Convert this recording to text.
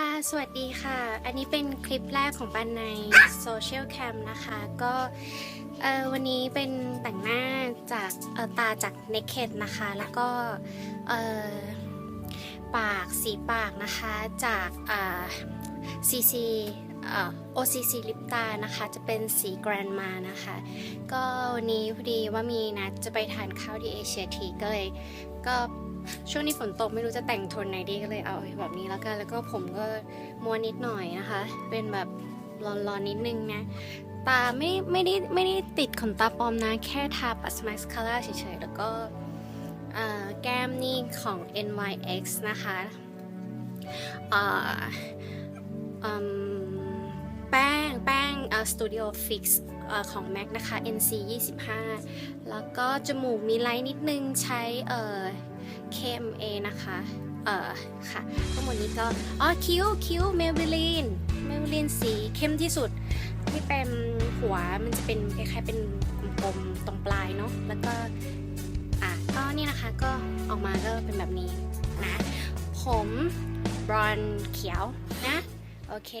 ค่ะ สวัสดีค่ะ อันนี้เป็นคลิปแรกของปันในโซเชียลแคมนะคะ ก็วันนี้เป็นแต่งหน้าจากตาจากเนคเ e d นะคะ แล้วก็ปากสีปากนะคะจากอ่า CC OCC ลิปตานะคะจะเป็นสีแกรนมานะคะ ก็วันนี้พอดีว่ามีนัดจะไปทานข้าวที่เอเชียทีก็เลยก็ช่วงนี้ฝนตกไม่รู้จะแต่งโทนไหนดีก็เลยเอาแบบนี้แล้วกันแล้วก็ผมก็ม้วนิดหน่อยนะคะ เป็นแบบร้อนๆนิดนึงนะตาไม่ไม่ได้ไม่ได้ติดขนตาปลอมนะ แค่ทาปัสมาสคาร่าเฉยๆ แล้วก็แก้มนี่ของ NYX นะคะอ่ออืม Studio Fix เอ่อของ MAC นะคะ NC 25แล้วก็จมูกมีไลท์นิดนึงใช้เอ่อ KMA นะคะ เอ่อ ค่ะ ทั้งหมดนี้ก็ อ๋อ คิ้ว คิ้ว เมเบลีนเมเบลีนสีเข้มที่สุด ที่เป็นหัวมันจะเป็นคล้ายๆเป็นกลมๆตรงปลายเนาะ แล้วก็ อะ ก็นี่นะคะ ก็ออกมาก็เป็นแบบนี้นะ ผมบรอนซ์เขียวนะ โอเค